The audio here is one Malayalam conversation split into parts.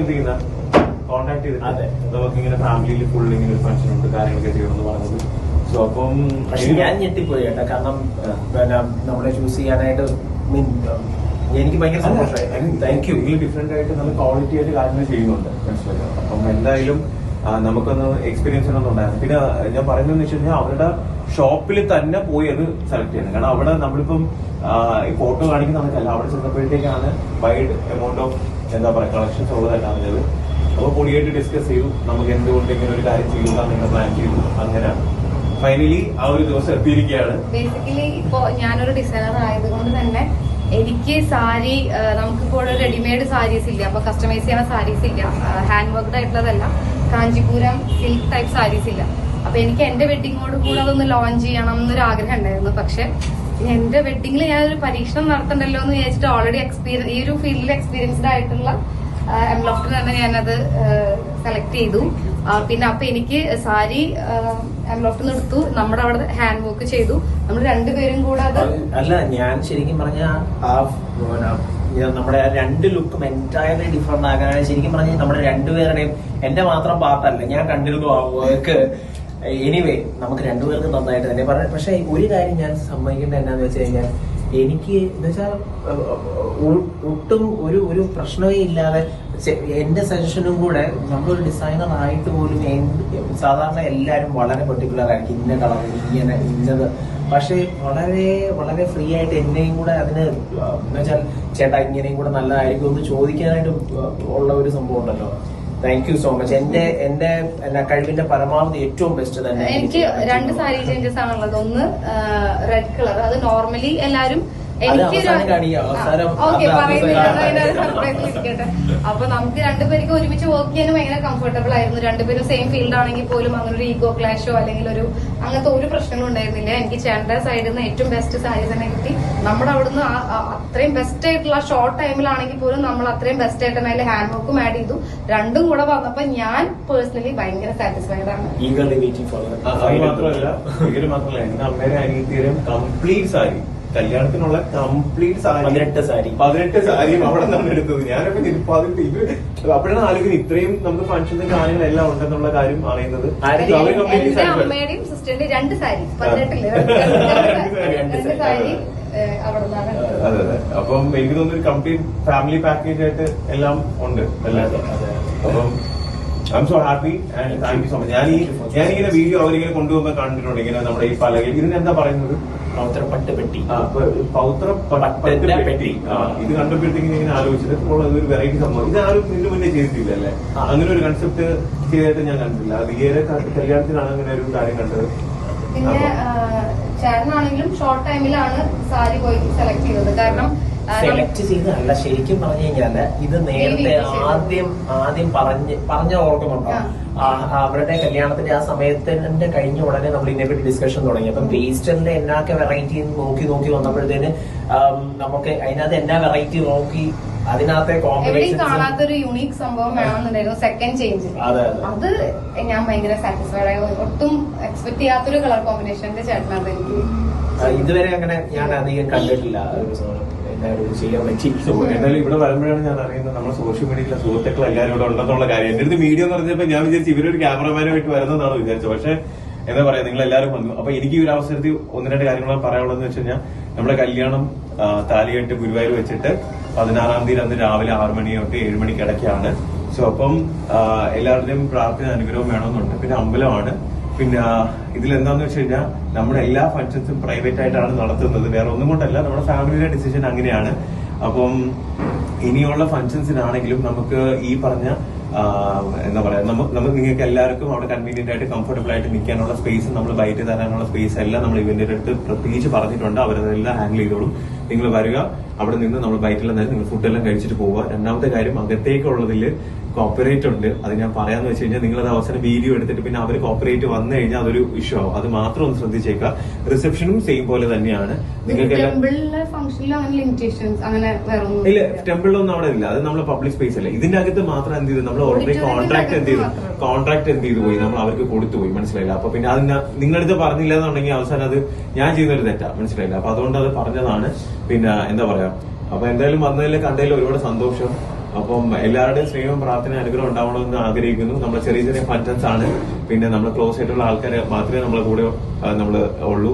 എന്ത് ചെയ്യുന്ന കോണ്ടാക്ട് ചെയ്തിട്ട് അതെ. നമുക്ക് ഇങ്ങനെ ഫാമിലിയിൽ ഫുൾ ഇങ്ങനെ ഒരു ഫംഗ്ഷൻ ഉണ്ട് കാര്യങ്ങളൊക്കെ ചെയ്യണമെന്ന് പറഞ്ഞത്? സോ അപ്പം പക്ഷെ ഞാൻ ഞെട്ടിപ്പോയി കേട്ടോ. കാരണം പിന്നെ നമ്മളെ ചൂസ് ചെയ്യാനായിട്ട് മീൻ എനിക്ക് ഭയങ്കര സന്തോഷമായി. താങ്ക് യു ഡിഫറെന്റ് ആയിട്ട് നല്ല ക്വാളിറ്റി ആയിട്ട് കാര്യങ്ങൾ ചെയ്യുന്നുണ്ട് മനസ്സിലായോ? അപ്പം എന്തായാലും നമുക്കൊന്ന് എക്സ്പീരിയൻസ് ഉണ്ടായിരുന്നു. പിന്നെ ഞാൻ പറയുന്നതെന്ന് വെച്ച് കഴിഞ്ഞാൽ അവരുടെ ഷോപ്പിൽ തന്നെ പോയി അത് സെലക്ട് ചെയ്യണം. കാരണം അവിടെ നമ്മളിപ്പം ഈ ഫോട്ടോ കാണിക്കുന്ന അവിടെ ചെന്നപ്പോഴത്തേക്കാണ് വൈഡ് എമൗണ്ട് ഓഫ് എന്താ പറയുക കളക്ഷൻസ് ഉള്ളതായിട്ട് അറിഞ്ഞത് അപ്പോൾ പൊടിയായിട്ട് ഡിസ്കസ് ചെയ്തു നമുക്ക് എന്തുകൊണ്ട് ഇങ്ങനെ ഒരു കാര്യം ചെയ്യുക നിങ്ങൾ പ്ലാൻ ചെയ്തു. അങ്ങനെയാണ്. ഫൈനലി ആ ഒരു ദിവസം എത്തിയിരിക്കുകയാണ്. ബേസിക്കലി ഇപ്പോ ഞാനൊരു ഡിസൈനർ ആയതുകൊണ്ട് തന്നെ എനിക്ക് സാരി നമുക്കിപ്പോൾ റെഡിമെയ്ഡ് സാരീസ് ഇല്ല. അപ്പൊ കസ്റ്റമൈസ് ചെയ്യുന്ന സാരീസ് ഇല്ല. ഹാൻഡ് വർക്ക്ഡ് ആയിട്ടുള്ളതല്ല. കാഞ്ചിപുരം സിൽക്ക് ടൈപ്പ് സാരീസ് ഇല്ല. അപ്പൊ എനിക്ക് എന്റെ വെഡിങ്ങോട് കൂടെ അതൊന്ന് ലോഞ്ച് ചെയ്യണം എന്നൊരു ആഗ്രഹം ഉണ്ടായിരുന്നു. പക്ഷെ എന്റെ വെഡിങ്ങിൽ ഞാൻ ഒരു പരീക്ഷണം നടത്തണ്ടല്ലോ എന്ന് വിചാരിച്ചിട്ട് ഓൾറെഡി എക്സ്പീരിയൻസ് ഈ ഒരു ഫീൽഡിൽ എക്സ്പീരിയൻസ്ഡ് ആയിട്ടുള്ള എംലോഫ്റ്റ് തന്നെ ഞാനത് സെലക്ട് ചെയ്തു. പിന്നെ അപ്പൊ എനിക്ക് സാരി എംലോഫ്റ്റ് എടുത്തു. നമ്മുടെ അവിടെ ഹാൻഡ് വർക്ക് ചെയ്തു. നമ്മൾ രണ്ടുപേരും കൂടെ അത് അല്ല ഞാൻ ശരിക്കും പറഞ്ഞ ആ നമ്മുടെ രണ്ട് ലുക്കും എന്റയർലി ഡിഫറെന്റ് ആകാനാണ് ശരിക്കും പറഞ്ഞാൽ നമ്മുടെ രണ്ടുപേരുടെയും എന്റെ മാത്രം പാർട്ടല്ല ഞാൻ കണ്ടിരുന്നു ആ വർക്ക് എനിവേ നമുക്ക് രണ്ടുപേർക്കും നന്നായിട്ട് തന്നെ പറഞ്ഞു പക്ഷെ ഒരു കാര്യം ഞാൻ സമ്മതിക്കേണ്ട എന്നാന്ന് വെച്ച് കഴിഞ്ഞാൽ എനിക്ക് എന്ന് വെച്ചാൽ ഒട്ടും ഒരു ഒരു പ്രശ്നമേ ഇല്ലാതെ എന്റെ സജഷനും കൂടെ നമ്മളൊരു ഡിസൈനർ ആയിട്ട് പോലും സാധാരണ എല്ലാവരും വളരെ പെർട്ടിക്കുലർ ആയിരിക്കും. ഇന്ന കളർ ഇങ്ങനെ ഇന്നത്. പക്ഷേ വളരെ വളരെ ഫ്രീ ആയിട്ട് എന്നെയും കൂടെ അതിന് എന്ന് വെച്ചാൽ ചേട്ടാ ഇങ്ങനെയും കൂടെ നല്ലതായിരിക്കും എന്ന് ചോദിക്കാനായിട്ട് ഉള്ള ഒരു സംഭവം ഉണ്ടല്ലോ. താങ്ക് യു സോ മച്ച് എന്റെ എന്റെ കഴിവിന്റെ പരമാവധി ഏറ്റവും ബെസ്റ്റ് തന്നെ എനിക്ക് രണ്ട് സാരി ചേഞ്ചസ് ആണുള്ളത്. ഒന്ന് റെഡ് കളർ അത് നോർമലി എല്ലാരും അപ്പൊ നമുക്ക് രണ്ടുപേർക്ക് ഒരുമിച്ച് വർക്ക് ചെയ്യാൻ ഭയങ്കര കംഫർട്ടബിൾ ആയിരുന്നു. രണ്ടുപേരും സെയിം ഫീൽഡ് ആണെങ്കിൽ പോലും അങ്ങനെ ഒരു ഈഗോ ക്ലാഷോ അല്ലെങ്കിൽ ഒരു അങ്ങനത്തെ ഒരു പ്രശ്നങ്ങളും ഉണ്ടായിരുന്നില്ല. എനിക്ക് ചേട്ടന്റെ സൈഡിൽ നിന്ന് ഏറ്റവും ബെസ്റ്റ് സാരി തന്നെ കിട്ടി. നമ്മുടെ അവിടുന്ന് അത്രയും ബെസ്റ്റ് ആയിട്ടുള്ള ഷോർട്ട് ടൈമിലാണെങ്കിൽ പോലും നമ്മൾ അത്രയും ബെസ്റ്റ് ആയിട്ട് തന്നെ അതിൽ ഹാൻഡ് വർക്കും ആഡ് ചെയ്തു. രണ്ടും കൂടെ വന്നപ്പോ ഞാൻ പേഴ്സണലി ഭയങ്കര സാറ്റിസ്ഫൈഡ് ആണ്. മാത്രമല്ല മാത്രമല്ല എന്റെ അമ്മേരെ അനിയത്തിയും കംപ്ലീറ്റ് സാരി. കല്യാണത്തിനുള്ള കംപ്ലീറ്റ് സാരി പതിനെട്ട് സാരി. പതിനെട്ട് സാരിയും അവിടെ നിന്നാണ് എടുത്തത്. ഞാനൊക്കെ നിൽപ്പാതിട്ട് ഇത് അപ്പോഴാണ് ആലോചിക്കുന്നത് ഇത്രയും നമുക്ക് ഫംഗ്ഷനും കാര്യങ്ങളെല്ലാം ഉണ്ടെന്നുള്ള കാര്യം അറിയുന്നത്. അമ്മയുടെയും രണ്ട് സാരി. രണ്ട് സാരി. അതെ അതെ. അപ്പം എനിക്ക് തോന്നുന്നു ഒരു കംപ്ലീറ്റ് ഫാമിലി പാക്കേജ് ആയിട്ട് എല്ലാം ഉണ്ട് എല്ലാം. അപ്പം I'm so happy and thank you so much ഞാൻ ഈ ഞാനിങ്ങനെ വീഡിയോ അവരിങ്ങനെ കൊണ്ടുപോകുമ്പോൾ കണ്ടിട്ടുണ്ട്. ഇങ്ങനെ നമ്മുടെ ഈ പലകയിൽ ഇതിന് എന്താ പറയുന്നത് പെട്ടി പട്ട് ഇത് കണ്ടപ്പോഴത്തേക്കും ഇങ്ങനെ ആലോചിച്ചത് ഇപ്പോൾ അതൊരു വെറൈറ്റി സംഭവം. ഇത് ആരും ഇതിന് മുന്നേ ചെയ്തിട്ടില്ല അല്ലേ. അങ്ങനെ ഒരു കൺസെപ്റ്റ് ചെയ്തായിട്ട് ഞാൻ കണ്ടില്ല അത് ഈയൊരു കല്യാണത്തിനാണ് അങ്ങനെ ഒരു കാര്യം കണ്ടത്. പിന്നെ ചേട്ടനാണെങ്കിലും ഷോർട്ട് ടൈമിലാണ് സാരി പോയി സെലക്ട് ചെയ്തത്. കാരണം സെലക്ട് ചെയ്തതല്ല ശരിക്കും പറഞ്ഞു കഴിഞ്ഞാൽ ഇത് നേരത്തെ ആദ്യം ആദ്യം പറഞ്ഞ് പറഞ്ഞ ഓർക്കുന്നുണ്ടോ അവരുടെ കല്യാണത്തിന്റെ ആ സമയത്തിന്റെ കഴിഞ്ഞ ഉടനെ നമ്മൾ ഇതിനെപ്പറ്റി ഡിസ്കഷൻ തുടങ്ങി. അപ്പം പേസ്റ്ററിന്റെ എന്നൊക്കെ വെറൈറ്റി നോക്കി നോക്കി വന്നപ്പോഴത്തേന് നമുക്ക് അതിനകത്ത് എന്നാ വെറൈറ്റി നോക്കി അതിനകത്തെ കോമ്പിനേഷൻ കാണാത്തൊരു യുണീക് സംഭവം വേണമെന്നുണ്ടായിരുന്നു. സെക്കൻഡ് ചേഞ്ച് അതെ, ഞാൻ ഭയങ്കര സാറ്റിസ്ഫൈഡ് ആയി. ഒട്ടും എക്സ്പെക്ട് ചെയ്യാത്തൊരു കളർ കോമ്പിനേഷന്റെ ചേട്ടനത് എനിക്ക്. ഇതുവരെ അങ്ങനെ ഞാൻ അധികം കണ്ടിട്ടില്ല. എല്ലാവരും ചെയ്യാൻ പറ്റി. So, എന്തായാലും ഇവിടെ വരുമ്പോഴാണ് ഞാൻ അറിയുന്നത് നമ്മുടെ സോഷ്യൽ മീഡിയയിലെ സുഹൃത്തുക്കൾ എല്ലാവരും ഇവിടെ ഉണ്ടെന്നുള്ള കാര്യം. എന്റെ അടുത്ത് വീഡിയോ എന്ന് പറഞ്ഞപ്പോ ഞാൻ വിചാരിച്ചു ഇവരൊരു ക്യാമറമാനുമായിട്ട് വരുന്നതാണ് വിചാരിച്ചത് പക്ഷെ എന്താ പറയാ നിങ്ങൾ എല്ലാവരും വന്നു. അപ്പൊ എനിക്ക് ഈ ഒരു അവസരത്തിൽ ഒന്ന് രണ്ട് കാര്യങ്ങൾ പറയാനുള്ളതെന്ന് വെച്ച് കഴിഞ്ഞാൽ നമ്മുടെ കല്യാണം താലിയായിട്ട് താലികെട്ട് ഗുരുവായൂർ വെച്ചിട്ട് പതിനാറാം തീയതി അന്ന് രാവിലെ ആറു മണി തൊട്ട് ഏഴ് മണിക്ക് ഇടയ്ക്കാണ് സോ അപ്പം എല്ലാവരുടെയും പ്രാർത്ഥന അനുഗ്രഹം വേണമെന്നുണ്ട്. പിന്നെ അമ്പലമാണ്. പിന്നെ ഇതിൽ എന്താന്ന് വെച്ച് കഴിഞ്ഞാൽ നമ്മുടെ എല്ലാ ഫംഗ്ഷൻസും പ്രൈവറ്റ് ആയിട്ടാണ് നടത്തുന്നത്. വേറെ ഒന്നും കൊണ്ടല്ല നമ്മുടെ ഫാമിലിയുടെ ഡിസിഷൻ അങ്ങനെയാണ്. അപ്പം ഇനിയുള്ള ഫംഗ്ഷൻസിനാണെങ്കിലും നമുക്ക് ഈ പറഞ്ഞ എന്താ പറയാ നമുക്ക് നമുക്ക് നിങ്ങൾക്ക് എല്ലാവർക്കും അവിടെ കൺവീനിയന്റ് ആയിട്ട് കംഫർട്ടബിൾ ആയിട്ട് നിൽക്കാനുള്ള സ്പേസ് നമ്മൾ ബൈറ്റ് തരാനുള്ള സ്പേസ് എല്ലാം നമ്മൾ ഇവന്റിന്റെ അടുത്ത് പ്രത്യേകിച്ച് പറഞ്ഞിട്ടുണ്ട്. അവരതെല്ലാം ഹാൻഡിൽ ചെയ്തോളും. നിങ്ങൾ വരിക അവിടെ നിന്ന് നമ്മൾ ബൈറ്റിലെല്ലാം നേരം നിങ്ങൾ ഫുഡെല്ലാം കഴിച്ചിട്ട് പോവുക. രണ്ടാമത്തെ കാര്യം അകത്തേക്കുള്ളതിൽ കോപ്പറേറ്റ് ഉണ്ട്. അത് ഞാൻ പറയാന്ന് വെച്ച് കഴിഞ്ഞാൽ നിങ്ങളത് അവസാനം വീഡിയോ എടുത്തിട്ട് പിന്നെ അവർ കോപ്പറേറ്റ് വന്നു കഴിഞ്ഞാൽ അതൊരു ഇഷ്യൂ ആവും. അത് മാത്രം ഒന്ന് ശ്രദ്ധിച്ചേക്കുക. റിസപ്ഷനും സെയിം പോലെ തന്നെയാണ്. നിങ്ങൾക്ക് ഇല്ല ടെമ്പിളിലൊന്നും അവിടെ ഇല്ല. അത് നമ്മൾ പബ്ലിക് സ്പേസ് അല്ല. ഇതിന്റെ അകത്ത് മാത്രം എന്ത് ചെയ്തു? നമ്മൾ ഓൾറെഡി കോൺട്രാക്ട് എന്ത് ചെയ്തു കോൺട്രാക്ട് എന്ത് ചെയ്തു പോയി? നമ്മൾ അവർക്ക് കൊടുത്തു പോയി മനസ്സിലായില്ല. അപ്പൊ പിന്നെ അത് നിങ്ങളടുത്ത് പറഞ്ഞില്ല എന്നുണ്ടെങ്കിൽ അവസാനം അത് ഞാൻ ചെയ്യുന്നൊരു തെറ്റാ. മനസ്സിലായില്ല. അപ്പൊ അതുകൊണ്ട് അത് പറഞ്ഞതാണ്. പിന്നെ എന്താ പറയാ? അപ്പൊ എന്തായാലും വന്നതിൽ കണ്ടതിൽ ഒരുപാട് സന്തോഷം. അപ്പം എല്ലാവരുടെയും സ്നേഹവും പ്രാർത്ഥന അനുഗ്രഹം ഉണ്ടാവണമെന്ന് ആഗ്രഹിക്കുന്നു. നമ്മുടെ ചെറിയ ചെറിയ ഫങ്ഷൻസ് ആണ്. പിന്നെ നമ്മൾ ക്ലോസ് ആയിട്ടുള്ള ആൾക്കാരെ മാത്രമേ നമ്മളെ കൂടെ നമ്മൾ ഉള്ളൂ.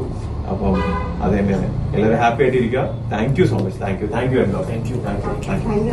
അപ്പം അത് തന്നെയാണ്. എല്ലാവരും ഹാപ്പി ആയിട്ടിരിക്കുക. Thank you so much thank you thank you thank you thank you thank you